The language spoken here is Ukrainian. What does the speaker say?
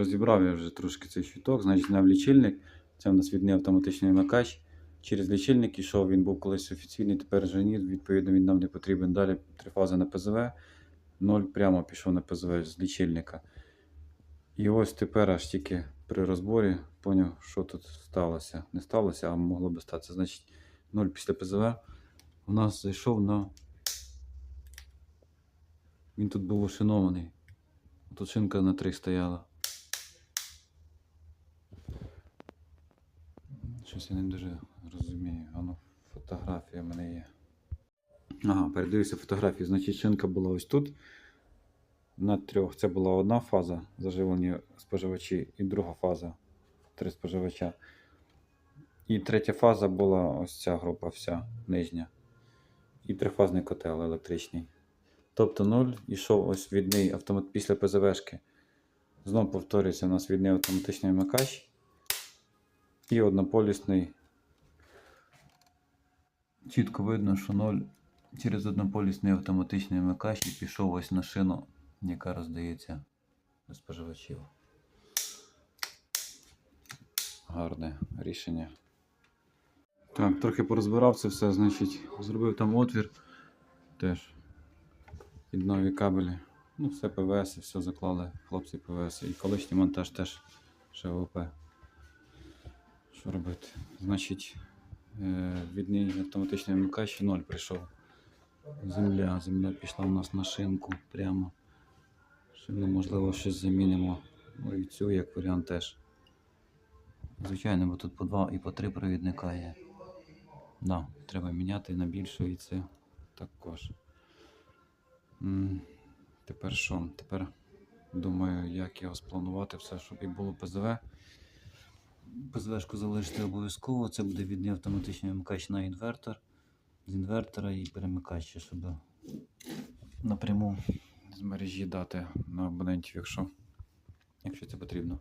розібрав я вже трошки цей щиток, значить зняв лічильник. Це у нас відний автоматичний вимикач. Через лічильник ішов, він був колись офіційний, тепер вже ні. Відповідно, він нам не потрібен. Далі три фази на ПЗВ, 0 прямо пішов на ПЗВ з лічильника. І ось тепер аж тільки при розборі поняв, що тут сталося. Не сталося, а могло би статися. Значить, 0 після ПЗВ у нас зайшов на. Він тут був ошинований. Тут шинка на 3 стояла. Щось я не дуже розумію. Ану, фотографія в мене є. Ага, передивився фотографію. Значить, шинка була ось тут. На трьох. Це була одна фаза заживлення споживачі і друга фаза три споживача. І третя фаза була ось ця група вся нижня. І трифазний котел електричний. Тобто 0 ішов ось відний автомат після ПЗВшки. Знову повторюється, у нас відний автоматичний вмикач і однополісний. Чітко видно, що 0 через однополісний автоматичний вмикач і пішов ось на шину, яка роздається до споживачів. Гарне рішення. Так, трохи порозбирав це все, значить, зробив там отвір теж під нові кабелі. Ну, все ПВС, все заклали хлопці ПВС. І колишній монтаж теж ШВП. Що робити? Значить, е, відний автоматичний вмикач 0 прийшов. Земля. Земля пішла у нас на шинку прямо. Шину, можливо, щось замінимо. Ну і цю як варіант теж. Звичайно, бо тут по два і по три провідника є. Да, треба міняти на більшу і це також. Тепер що? Тепер думаю, як його спланувати все, щоб і було ПЗВ. ПЗВшку залишити обов'язково. Це буде відний автоматичний вимикач на інвертор. З інвертора і перемикач, щоб напряму з мережі дати на абонентів, якщо, якщо це потрібно.